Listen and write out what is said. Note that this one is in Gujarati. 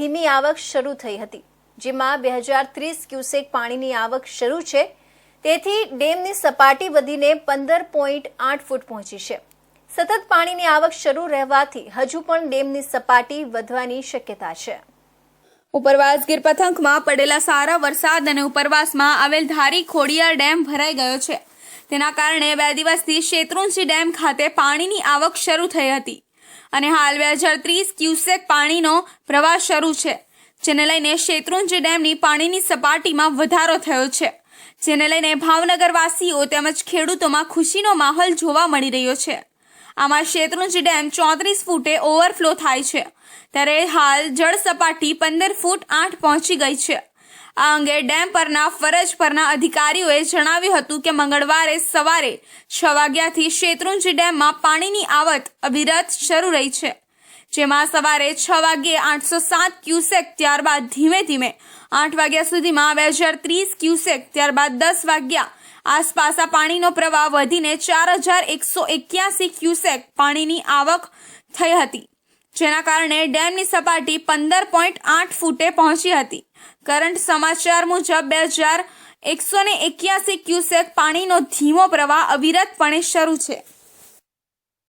ધીમી આવક શરૂ થઈ હતી, જેમાં બે હજાર ત્રીસ ક્યુસેક પાણીની આવક શરૂ છે. તેથી ડેમની સપાટી વધીને પંદર પોઈન્ટ આઠ ફૂટ પહોંચી છે. સતત પાણીની આવક શરૂ રહેવાથી હજુ પણ ડેમની સપાટી વધવાની શક્યતા છે. ઉપરવાસ ગીર પથંકમાં પડેલા સારા વરસાદ અને ઉપરવાસમાં આવેલ ધારી ખોડિયાર ડેમ ભરાઈ ગયો છે. તેના કારણે બે દિવસથી શેત્રુંજી ડેમ ખાતે પાણીની આવક શરૂ થઈ હતી. અને હાલ બે હજાર ત્રીસ ક્યુસેક પાણીનો પ્રવાહ શરૂ છે, જેને લઈને શેત્રુંજી ડેમની પાણીની સપાટીમાં વધારો થયો છે. જેને લઈને ભાવનગરવાસીઓ તેમજ ખેડૂતોમાં ખુશીનો માહોલ જોવા મળી રહ્યો છે. આમાં શેત્રુંજી ડેમ ચોત્રીસ ફૂટે ઓવરફ્લો થાય છે, ત્યારે હાલ જળ સપાટી પંદર ફૂટ આઠ પહોંચી ગઈ છે. આ અંગે ડેમ પરના, ફરજ પરના અધિકારીઓએ જણાવ્યું હતું કે મંગળવારે સવારે છ વાગ્યાથી શેત્રુંજી ડેમમાં પાણીની આવત અવિરત શરૂ રહી છે, જેમાં સવારે છ વાગ્યે આઠસો સાત ક્યુસેક ત્યારબાદ ધીમે ધીમે આઠ વાગ્યા સુધીમાં બે હજાર ત્રીસ ક્યુસેક ત્યારબાદ દસ વાગ્યા આસપાસ આ પાણીનો પ્રવાહ વધીને ચાર હજાર એકસો એક્યાસી ક્યુસેક પાણીની આવક થઈ હતી. જેના કારણે ડેમની સપાટી પંદર પોઈન્ટ આઠ ફૂટે પહોંચી હતી. કરંટ સમાચાર મુજબ બે હજાર એકસો ને એક્યાસી ક્યુસેક પાણીનો ધીમો પ્રવાહ અવિરતપણે શરૂ છે.